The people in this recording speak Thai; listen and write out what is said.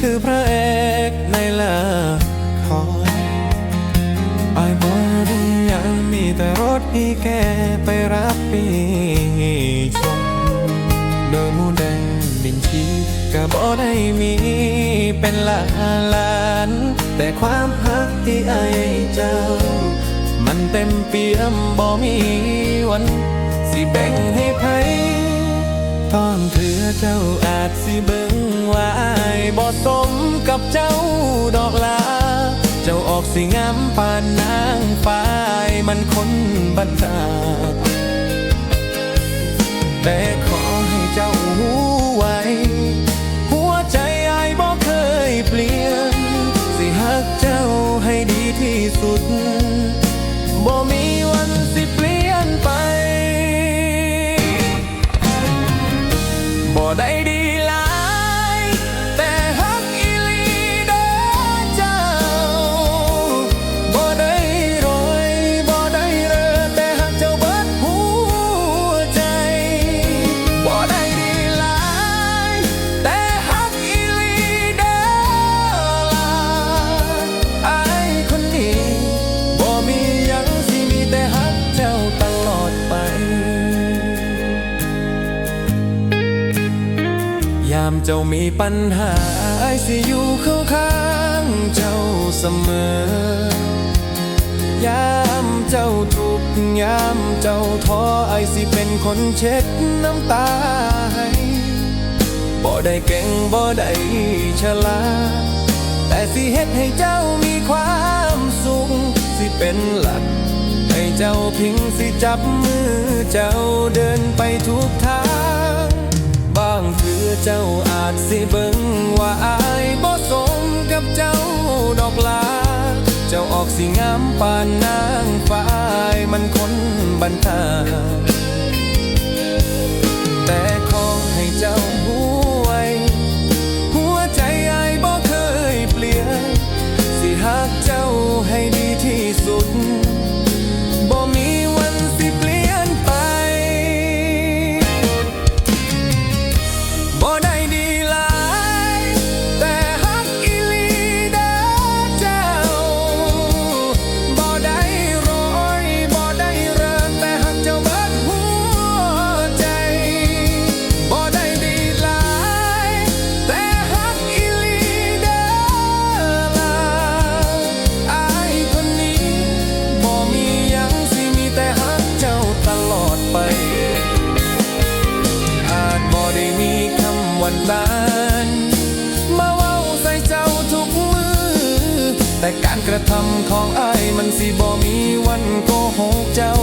คือพระเอกในละครไอ้บอดึงยังมีแต่รถให้แกไปรับปีชมเดินมูแดงดินชีก็บ่ได้มีเป็นล้านล้าน แต่ความฮักที่ไอ้เจ้า มันเต็มเปี่ยมบ่มีวัน สิแบ่งให้ไผ ตอนเถือเจ้าอาจสิเบิ่งว่าอายบ่สมกับเจ้าดอกลา เจ้าออกสิงามปานนางฟ้ายมันคนบันดาแต่ขอให้เจ้าหูไว้ หัวใจไอายบ่เคยเปลี่ยน สิหักเจ้าให้ดีที่สุดบ่มี บ่ได้ เจ้ามีปัญหาไอสิอยู่ข้างข้างเจ้าเสมอยามเจ้าทุกยามเจ้าท้อไอสิเป็นคนเช็ดน้ำตาให้บ่ได้เก่งบ่ได้ฉลาดแต่สิเฮ็ดให้เจ้ามีความสุขสิเป็นหลักให้เจ้าพิงสิจับมือเจ้าเดินไปทุกทาง บางคือเจ้าาจสิเบิ่งว่าอายบ่สมกับเจ้าดอกลา เจ้าออกสิงามปานนางฟ้ายมันคนบันทา การกระทำของอายมันสิบ่มีวันโกหกเจ้า